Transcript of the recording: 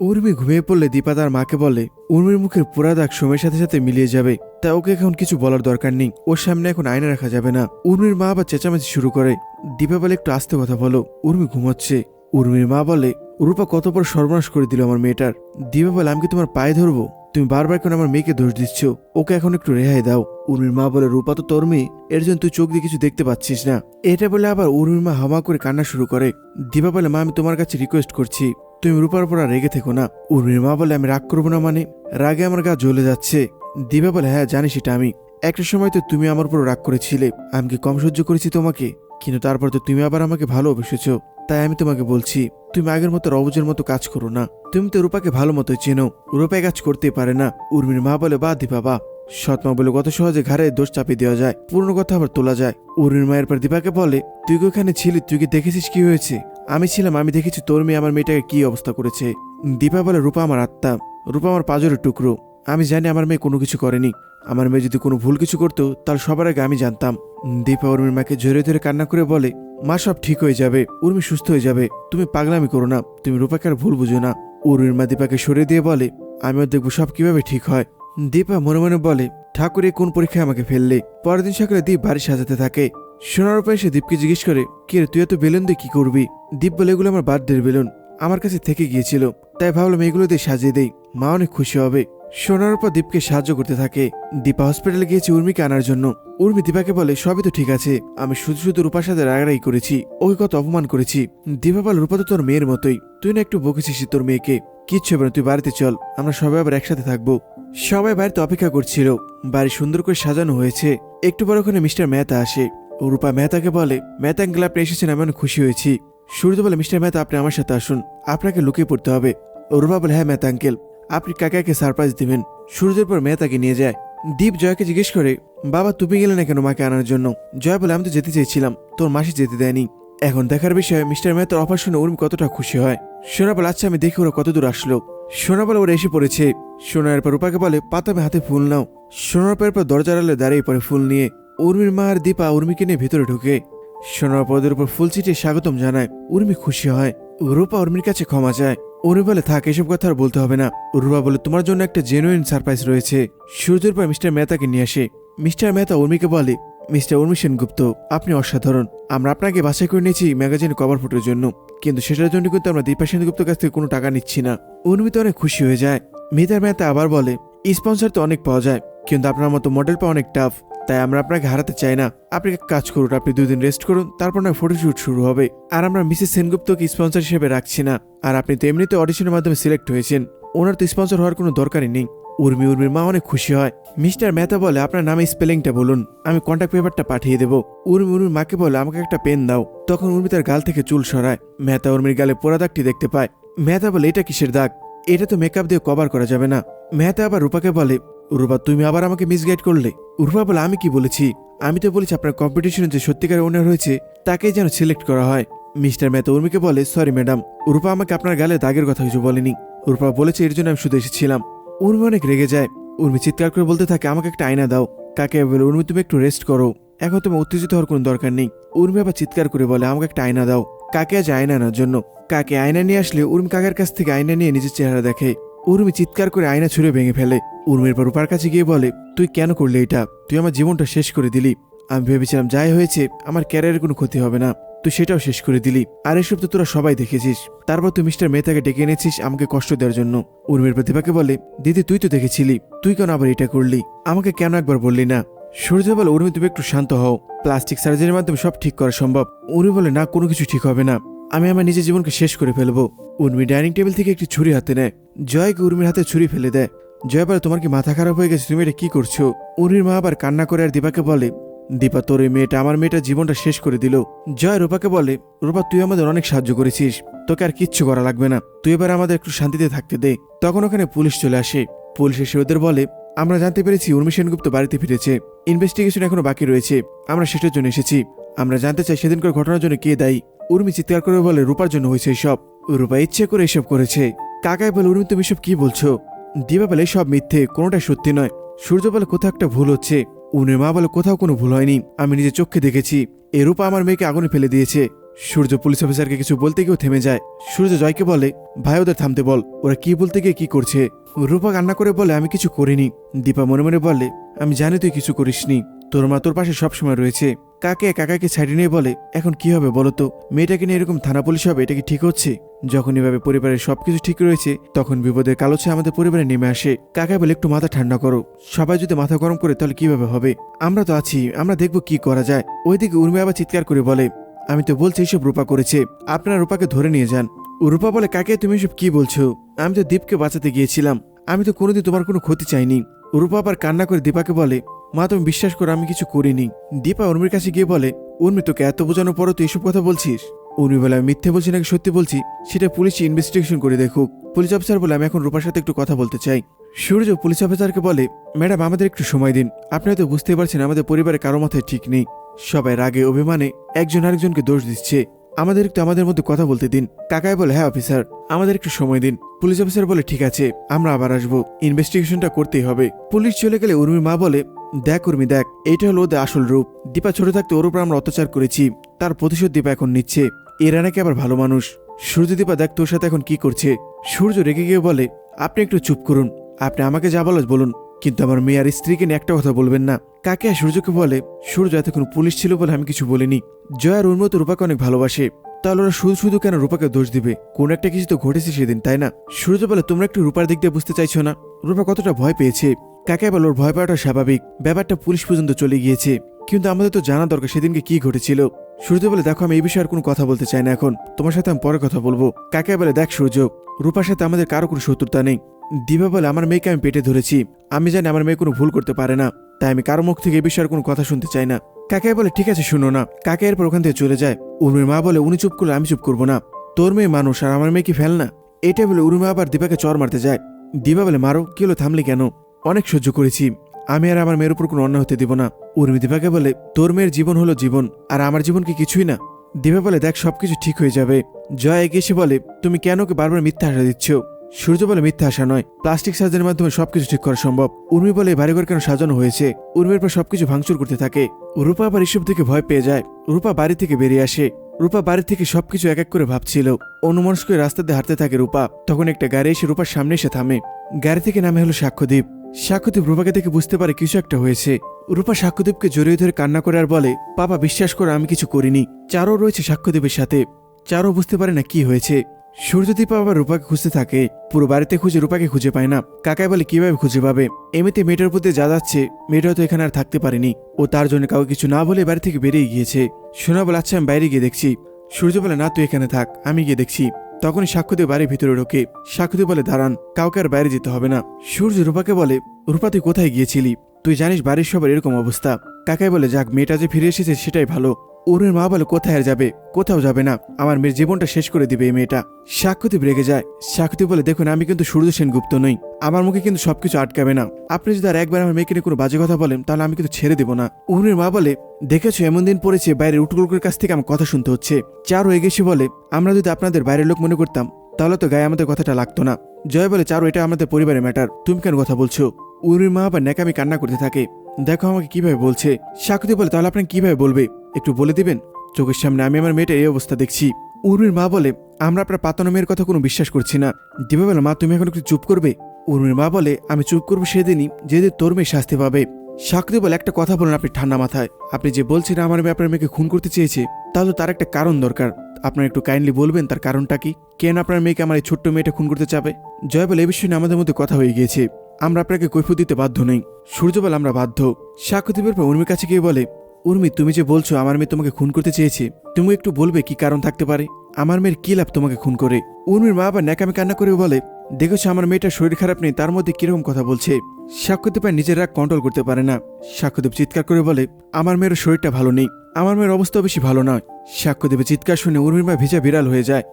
উর্মি ঘুমিয়ে পড়লে দীপা তার মাকে বলে, উর্মির মুখের পোড়া দাগ সময়ের সাথে সাথে মিলিয়ে যাবে, তা ওকে এখন কিছু বলার দরকার নেই, ওর সামনে এখন আয়না রাখা যাবে না। উর্মির মা আবার চেঁচামেচি শুরু করে, দীপা বলে একটু আস্তে কথা বলো। উর্মি ঘুমাচ্ছে। উর্মির মা বলে, রূপা কত বড় সর্বনাশ করে দিল আমার মেয়েটার। দীপা বলে, আমি কি তোমার পায়ে ধরবো? তুমি বারবার কেন আমার মেয়েকে দোষ দিচ্ছ? ওকে এখন একটু রেহাই দাও। উর্মির মা বলে, রূপা তো তোর মেয়ে, এর জন্য তুই চোখ দিয়ে কিছু দেখতে পাচ্ছিস না। এটা বলে আবার উর্মির মা হামা করে কান্না শুরু করে। দীপা বলে, মা, আমি তোমার কাছে রিকোয়েস্ট করছি। তুমি রূপার উপর রেগে থেকো না। উর্মির মা বলে, আমি রাগ করব না মানে? রাগে আমার গা জ্বলে যাচ্ছে। দিবা বলে হ্যাঁ জানি সেটা আমি। একটা সময় তো তুমি আমার উপর রাগ করেছিলে। আমি কি কম সহ্য করেছি তোমাকে? কিন্তু তারপর তো তুমি আবার আমাকে ভালোবেসেছো তাই আমি তোমাকে বলছি, তুমি আগের মতো রবজের মতো কাজ করো না। তুমি তো রূপাকে ভালো মতো চেনো। রূপায় কাজ করতেই পারে না। উর্মির মা বলে বা দিবা বা সৎমা বলে, কত সহজে ঘাড়ে দোষ চাপিয়ে দেওয়া যায়। পুরনো কথা আবার তোলা যায়। উর্মির মায়ের পর দীপাকে বলে, তুই কি ওখানে ছিলি? তুই কি দেখেছিস কি হয়েছে? আমি ছিলাম, আমি দেখেছি তোর মেয়ে আমার মেয়েটাকে কি অবস্থা করেছে। দীপা বলে, রূপা আমার আত্মা, রূপা আমার পাজরের টুকরো। আমি জানি আমার মেয়ে কোনো কিছু করেনি। আমার মেয়ে যদি কোনো ভুল কিছু করতো তাহলে সবার আগে আমি জানতাম। দীপা উর্মির মাকে ঝরে ধরে কান্না করে বলে, মা, সব ঠিক হয়ে যাবে। উর্মি সুস্থ হয়ে যাবে। তুমি পাগলামি করো না। তুমি রূপাকে আর ভুল বুঝো না। উর্মির মা দীপাকে সরিয়ে দিয়ে বলে, আমিও দেখব সব কীভাবে ঠিক হয়। দীপা মনে মনে বলে, ঠাকুরে কোন পরীক্ষায় আমাকে ফেললে? পরের দিন সকালে দীপ বাড়ি সাজাতে থাকে। সোনার উপায় এসে দীপকে জিজ্ঞেস করে, কে তুই এত বেলুন দিয়ে কি করবি? দীপ বলে, এগুলো আমার বার্থডের বেলুন। আমার কাছে থেকে গিয়েছিল। তাই ভাবলাম এগুলো দিয়ে সাজিয়ে দেই। মা অনেক খুশি হবে। সোনার উপর দীপকে সাহায্য করতে থাকে। দীপা হসপিটালে গিয়েছে উর্মিকে আনার জন্য। উর্মি দীপাকে বলে, সবই তো ঠিক আছে। আমি শুধু শুধু রূপার সাথে রাগারাগি করেছি। ওকে কত অপমান করেছি। দীপা বলে, রূপা তো তোর মেয়ের মতোই। তুই না একটু বকেছিস তোর মেয়েকে। কিচ্ছু হবে না, তুই বাড়িতে চল। আমরা সবাই আবার একসাথে থাকব। সবাই বাড়িতে অপেক্ষা করছিল। বাড়ি সুন্দর করে সাজানো হয়েছে। একটু পর ওখানে মিস্টার মেহতা আসে। রূপা মেহতাকে বলে, মেহতা আঙ্কেল, আপনি এসেছেন, আমি অনেক খুশি হয়েছি। সূর্য বলে, মিস্টার মেহতা, আপনি আমার সাথে আসুন, আপনাকে লুকিয়ে পড়তে হবে। রূপা বলে হ্যাঁ মেহতা আঙ্কেল, আপনি কাকাকে সারপ্রাইজ দিবেন? সূর্যের পর মেহতাকে নিয়ে যায়। দীপ জয়কে জিজ্ঞেস করে, বাবা, তুমি গেলে না কেন মাকে আনার জন্য? জয় বলে, আমি তো যেতে চেয়েছিলাম, তোর মাসি যেতে দেয়নি। এখন দেখার বিষয়ে, মিস্টার মেহতার অফার শুনে উর্মি কতটা খুশি হয়। সোনা বলে আচ্ছা আমি দেখি ওরা কত দূর আসলো। সোনা বলে, ওরা এসে পড়েছে। সোনার পর রূপাকে বলে পাতামে হাতে ফুল নাও। সোনার পর পর দরজার আলে দাঁড়িয়ে পড়ে ফুল নিয়ে। উর্মির মা আর দীপা উর্মিকে নিয়ে ভেতরে ঢুকে। সোনার পদের উপর ফুল ছিটিয়ে স্বাগতম জানায়। উর্মি খুশি হয়। রূপা উর্মির কাছে ক্ষমা চায়। উর্মি বলে, থাক, এসব কথা আর বলতে হবে না। রূপা বলে, তোমার জন্য একটা জেনুইন সারপ্রাইজ রয়েছে। সূর্যের পর মিস্টার মেহতাকে নিয়ে আসে। মিস্টার মেহতা উর্মিকে বলে, মিস্টার উর্মি সেনগুপ্ত, আপনি অসাধারণ। আমরা আপনাকে বাছাই করে নিয়েছি ম্যাগাজিন কভার ফটোর জন্য। কিন্তু সেটার জন্য কিন্তু আমরা দীপা সেনগুপ্তের কাছ থেকে কোনো টাকা নিচ্ছি না। উর্মি তো অনেক খুশি হয়ে যায়। মিতার মেহতা আবার বলে স্পন্সর তো অনেক পাওয়া যায়। কিন্তু আপনার মতো মডেল পাওয়া অনেক টাফ তাই আমরা আপনাকে হারাতে চাই না। আপনি কাজ করুন, আপনি দুদিন রেস্ট করুন, তারপর না ফটোশুট শুরু হবে। আর আমরা মিসেস সেনগুপ্তকে স্পন্সর হিসেবে রাখছি না। আর আপনি তো এমনিতে অডিশনের মাধ্যমে সিলেক্ট হয়েছেন। ওনার তো স্পন্সর হওয়ার কোনো দরকারই নেই। উর্মি, উর্মির মা অনেক খুশি হয়। মিস্টার মেহতা বলে, আপনার নামে স্পেলিংটা বলুন। আমি কন্ট্যাক্ট পেপারটা পাঠিয়ে দেবো। উর্মি, উর্মির মাকে বলে, আমাকে একটা পেন দাও। তখন উর্মি তার গাল থেকে চুল সরায়। মেহতা উর্মির গালে পোড়া দাগটি দেখতে পায়। মেহতা বলে, এটা কিসের দাগ? এটা তো মেকআপ দিয়ে কভার করা যাবে না। মেহতা আবার রূপাকে বলে রূপা তুমি আবার আমাকে মিসগাইড করলে। রূপা বলে, আমি কি বলেছি? আমি তো বলেছি, আপনার কম্পিটিশনে যে সত্যিকার ওনার হয়েছে, তাকেই যেন সিলেক্ট করা হয়। মিস্টার মেহতা উর্মিকে বলে সরি ম্যাডাম রূপা আমাকে আপনার গালে দাগের কথা কিছু বলেনি। রূপা বলেছে, এর জন্য আমি শুধু এসেছিলাম। উর্মি অনেক রেগে যায়। উর্মি চিৎকার করে বলতে থাকে, আমাকে একটা আয়না দাও। কাকে বলে, উর্মি, তুমি একটু রেস্ট করো। এখন তুমি উত্তেজিত হওয়ার কোনো দরকার নেই। উর্মি আবার চিৎকার করে বলে, আমাকে একটা আয়না দাও। কাকে আজ আয়না আনার জন্য? কাকে আয়না নিয়ে আসলে উর্মি কাকার কাছ থেকে আয়না নিয়ে নিজের চেহারা দেখে। উর্মি চিৎকার করে আয়না ছুঁড়ে ভেঙে ফেলে। উর্মির পর রূপার কাছে গিয়ে বলে, তুই কেন করলি এটা? তুই আমার জীবনটা শেষ করে দিলি। আমি ভেবেছিলাম যাই হয়েছে, আমার ক্যারিয়ারের কোনো ক্ষতি হবে না। তুই সেটাও শেষ করে দিলি। আর এসব তো তোরা সবাই দেখেছিস। তারপর তুই মিস্টার মেহতাকে ডেকে এনেছিস আমাকে কষ্ট দেওয়ার জন্য। উর্মির প্রতিভাকে বলে, দিদি, তুই তো দেখেছিলি। তুই কেন আবার এটা করলি? আমাকে কেন একবার বললি না? সূর্য বলে, উর্মি, তুমি একটু শান্ত হও। প্লাস্টিক সার্জারির মাধ্যমে সব ঠিক করা সম্ভব। উর্মি বলে, না, কোনো কিছু ঠিক হবে না। আমি আমার নিজের জীবনকে শেষ করে ফেলব। উর্মি ডাইনিং টেবিল থেকে একটি ছুরি হাতে নেয়। জয়কে উর্মির হাতে ছুরি ফেলে দেয়। জয় বলে, তোমার কি মাথা খারাপ হয়ে গেছে? তুমি এটা কি করছ? উর্মির মা আবার কান্না করে আর দীপাকে বলে, দীপা, তোর এই মেয়েটা আমার মেয়েটা জীবনটা শেষ করে দিল। জয় রূপাকে বলে, রূপা, তুই আমাদের অনেক সাহায্য করেছিস। তোকে আর কিচ্ছু করা লাগবে না। তুই এবার আমাদের একটু শান্তিতে থাকতে দে। তখন ওখানে পুলিশ চলে আসে। পুলিশ এসে ওদের বলে, আমরা জানতে পেরেছি উর্মি সেনগুপ্ত বাড়িতে ফিরেছে। ইনভেস্টিগেশন এখনও বাকি রয়েছে। আমরা সেটার জন্য এসেছি। আমরা জানতে চাই সেদিনকার ঘটনার জন্য কে দায়ী। উর্মি চিৎকার করে বলে, রূপার জন্য হয়েছে এসব। রূপা ইচ্ছে করে এসব করেছে। কাকায় বলে, উর্মি, তুমি সব কি বলছো? দিবা বলে, সব মিথ্যে, কোনোটাই সত্যি নয়। সূর্য বলে, কোথাও একটা ভুল হচ্ছে। উনের মা বলে, কোথাও কোনো ভুল হয়নি। আমি নিজে চোখে দেখেছি। এ রূপা আমার মেয়েকে আগুনে ফেলে দিয়েছে। সূর্য পুলিশ অফিসারকে কিছু বলতে গিয়েও থেমে যায়। সূর্য জয়কে বলে, ভাই, ওদের থামতে বল। ওরা কি বলতে গিয়ে কি করছে? রূপা কান্না করে বলে, আমি কিছু করিনি। দীপা মনে মনে বলে, আমি জানি তুই কিছু করিসনি। তোর মা তোর পাশে সবসময় রয়েছে। কাকে কাকাকে ছাড়িয়ে নিয়ে বলে, এখন কি হবে বলো তো? মেয়েটাকে নিয়ে এরকম থানা পুলিশ হবে, এটা কি ঠিক হচ্ছে? যখন এভাবে পরিবারের সবকিছু ঠিক রয়েছে, তখন বিপদের কালো ছায়া আমাদের পরিবারে নেমে আসে। কাকা বলে, একটু মাথা ঠান্ডা করো। সবাই যদি মাথা গরম করে, তাহলে কীভাবে হবে? আমরা তো আছি, আমরা দেখব কি করা যায়। ওইদিকে উর্মি আবার চিৎকার করে বলে, আমি তো বলছি এইসব রূপা করেছে। আপনারা রূপাকে ধরে নিয়ে যান। রূপা বলে, কাকে? তুমি এসব কি বলছো? আমি তো দীপকে বাঁচাতে গিয়েছিলাম। আমি তো কোনোদিন তোমার কোনো ক্ষতি চাইনি। রূপা আবার কান্না করে দীপাকে বলে মা, তুমি বিশ্বাস করো, আমি কিছু করিনি। দীপা উর্মির কাছে গিয়ে বলে, উর্মি, তোকে এত বোঝানোর পরও তুই এসব কথা বলছিস? উর্মি বলে, আমি মিথ্যে বলছি নাকি সত্যি বলছি, সেটা পুলিশ ইনভেস্টিগেশন করে দেখুক। পুলিশ অফিসার বলে, আমি এখন রূপার সাথে একটু কথা বলতে চাই। সূর্য পুলিশ অফিসারকে বলে, ম্যাডাম, আমাদের একটু সময় দিন। আপনি হয়তো বুঝতে পারছেন, আমাদের পরিবারে কারও মাথায় ঠিক নেই। সবাই রাগে অভিমানে একজন আরেকজনকে দোষ দিচ্ছে। আমাদের একটু আমাদের মধ্যে কথা বলতে দিন। কাকাই বলে হ্যাঁ অফিসার আমাদের একটু সময় দিন। পুলিশ অফিসার বলে, ঠিক আছে, আমরা আবার আসব। ইনভেস্টিগেশনটা করতেই হবে। পুলিশ চলে গেলে উর্মির মা বলে দেখ উর্মি, দেখ এইটা হলো ওদের আসল রূপ। দীপা ছোট থাকতে ওর উপর আমরা অত্যাচার করেছি, তার প্রতিশোধ দীপা এখন নিচ্ছে। এরা নাকি আবার ভালো মানুষ। সূর্য দীপা দেখ তোর সাথে এখন কি করছে। সূর্য রেগে গিয়ে বলে, আপনি একটু চুপ করুন। আপনি আমাকে যা বলো বলুন। কিন্তু আমার মেয়ে আর স্ত্রীকে নিয়ে একটা কথা বলবেন না। কাকে আর সূর্যকে বলে, সূর্য এতক্ষণ পুলিশ ছিল বলে আমি কিছু বলিনি। জয়ার উন্মত রূপাকে অনেক ভালোবাসে। তাহলে ওরা শুধু শুধু কেন রূপাকে দোষ দিবে? কোন একটা কিছু তো ঘটেছে সেদিন, তাই না? সূর্য বলে, তোমরা একটু রূপার দিক দিয়ে বুঝতে চাইছো না? রূপা কতটা ভয় পেয়েছে। কাকে বলে ওর ভয় পাওয়াটা স্বাভাবিক? ব্যাপারটা পুলিশ পর্যন্ত চলে গিয়েছে। কিন্তু আমাদের তো জানা দরকার সেদিনকে কি ঘটেছিল। সূর্য বলে, দেখো, আমি এই বিষয়ে আর কোনো কথা বলতে চাই না এখন। তোমার সাথে আমি পরে কথা বলব। কাকে বলে, দেখ সূর্য, রূপার সাথে আমাদের কারও কোনো শত্রুতা নেই। দিবা বলে, আমার মেয়েকে আমি পেটে ধরেছি। আমি জানি আমার মেয়ে কোনো ভুল করতে পারে না। তাই আমি কারও মুখ থেকে এই বিষয়ে আর কোনো কথা শুনতে চাই না। কাকাই বলে, ঠিক আছে, শুনো না। কাকা এরপর ওখান থেকে চলে যায়? উর্মির মা বলে, উনি চুপ করলে আমি চুপ করব না। তোর মেয়ে মানুষ আর আমার মেয়ে কি ফেল না? এটা বলে, উর্মি আবার দীপাকে চর মারতে যায়। দিবা বলে, মারো, কি হলো, থামলি কেন? অনেক সহ্য করেছি। আমি আর আমার মেয়ের উপর কোনো অন্যায় হতে দিব না। উর্মি দীপাকে বলে, তোর মেয়ের জীবন হলো জীবন, আর আমার জীবন কি কিছুই না? দিবা বলে, দেখ, সবকিছু ঠিক হয়ে যাবে। জয় এগিয়ে এসে বলে, তুমি কেন ওকে বারবার মিথ্যা আশা দিচ্ছ? সূর্য বলে, মিথ্যা আশা নয়। প্লাস্টিক সার্জারির মাধ্যমে সবকিছু ঠিক করা সম্ভব। উর্মি বলে বাড়িঘর কেন সাজানো হয়েছে? উর্মির পর সবকিছু ভাঙচুর করতে থাকে। রূপা আবার এসব থেকে ভয় পেয়ে যায়। রূপা বাড়ি থেকে বেরিয়ে আসে। রূপা বাড়ি থেকে সবকিছু এক এক করে ভাবছিল। অনুমনস্ক রাস্তা দিয়ে হাঁটতে থাকে রূপা। তখন একটা গাড়ি এসে রূপার সামনে এসে থামে। গাড়ি থেকে নামে হলো সাক্ষ্যদীপ। সাক্ষ্যদীপ রূপাকে দেখে বুঝতে পারে কিছু একটা হয়েছে। রূপা সাক্ষ্যদীপকে জড়িয়ে ধরে কান্না করে আর বলে, বাবা, বিশ্বাস করে, আমি কিছু করিনি। চারও রয়েছে সাক্ষ্যদীপের সাথে। চারও বুঝতে পারে না কি হয়েছে। সূর্যদীপ আবার রূপাকে খুঁজতে থাকে। পুরো বাড়িতে খুঁজে রূপাকে খুঁজে পায় না। কাকাই বলে, কীভাবে খুঁজে পাবে? এমনিতে মেয়েটার প্রতি যা যাচ্ছে, মেয়েটা তো এখানে আর থাকতে পারেনি। ও তার জন্য কাউকে কিছু না বলে বাড়ি থেকে বেরিয়ে গিয়েছে। সোনা বলে আচ্ছা আমি বাইরে গিয়ে দেখছি। সূর্য বলে, না, তুই এখানে থাক, আমি গিয়ে দেখছি। তখনই সাক্ষুদে বাড়ির ভিতরে ঢোকে সাক্ষুদে বলে, দাঁড়ান, কাউকে আর বাইরে যেতে হবে না। সূর্য রূপাকে বলে, রূপা, তুই কোথায় গিয়েছিলি? তুই জানিস বাড়ির সবার এরকম অবস্থা। কাকাই বলে, যাক, মেয়েটা যে ফিরে এসেছে, সেটাই ভালো। ওরের মা বলে, কোথায় আর যাবে? কোথাও যাবে না। আমার মেয়ের জীবনটা শেষ করে দিবে এই মেয়েটা। সাক্ষ্যদীপ রেগে যায়। সাক্ষ্যদীপ বলে, দেখুন, আমি কিন্তু সূর্য সেনগুপ্ত নই। আমার মুখে কিন্তু সবকিছু আটকাবে না। আপনি যদি আর একবার আমার মেয়েকে নিয়ে কোনো বাজে কথা বলেন, তাহলে আমি কিন্তু ছেড়ে দেবো না। উর্মির মা বলে, দেখেছ, এমন দিন পড়েছে, বাইরের উটকুলকের কাছ থেকে আমার কথা শুনতে হচ্ছে। চারও এগেছি বলে, আমরা যদি আপনাদের বাইরের লোক মনে করতাম, তাহলে তো গায়ে আমাদের কথাটা লাগতো না। জয় বলে, চারু, এটা আমাদের পরিবারের ম্যাটার। তুমি কেন কথা বলছো? উর্মির মা আবার ন্যাকামি কান্না করতে থাকে। দেখো আমাকে কীভাবে বলছে। সাকুতি বলে, তাহলে আপনি কীভাবে বলবে? একটু বলে দিবেন? চোখের সামনে আমি আমার মেয়েটার এই অবস্থা দেখছি। উর্মির মা বলে, আমরা আপনার পাতানো মেয়ের কথা কোনো বিশ্বাস করছি না। দিবা বলে, মা, তুমি এখন একটু চুপ করবে? উর্মির মা বলে, আমি চুপ করব সেদিনই, যেদিন তোর মেয়ে শাস্তি পাবে। সাকুতি বলে, একটা কথা বলেন আপনি ঠান্ডা মাথায়। আপনি যে বলছেন আমার মেয়ে আপনার মেয়েকে খুন করতে চেয়েছে, তাহলে তার একটা কারণ দরকার। আপনার একটু কাইন্ডলি বলবেন তার কারণটা কি? কেন আপনার মেয়েকে আমার এই ছোট্ট মেয়েটা খুন করতে চাবে? জয় বলে, এ বিষয়ে নিয়ে আমাদের মধ্যে কথা হয়ে গিয়েছে। আমরা আপনাকে কৈফত দিতে বাধ্য নেই। বলে আমরা বাধ্য। সাক্ষ্যদীপের পর উর্মির কাছে গিয়ে বলে উর্মি, তুমি যে বলছো, আমার মেয়ে তোমাকে খুন করতে চেয়েছে, তুমি একটু বলবে কি কারণ থাকতে পারে? আমার মেয়ের কি লাভ তোমাকে খুন করে? উর্মির মা আবার ন্যাকামি কান্না করে বলে, দেখেছ, আমার মেয়েটার শরীর খারাপ নেই, তার মধ্যে কীরকম কথা বলছে? সাক্ষ্যদীপ আর নিজের রাগ কন্ট্রোল করতে পারে না। সাক্ষ্যদীপ চিৎকার করে বলে, আমার মেয়ের শরীরটা ভালো নেই, আমার মেয়ের অবস্থা বেশি ভালো নয়। সাক্ষ্যদীপের চিৎকার শুনে উর্মির মা ভিজা বিড়াল হয়ে যায়।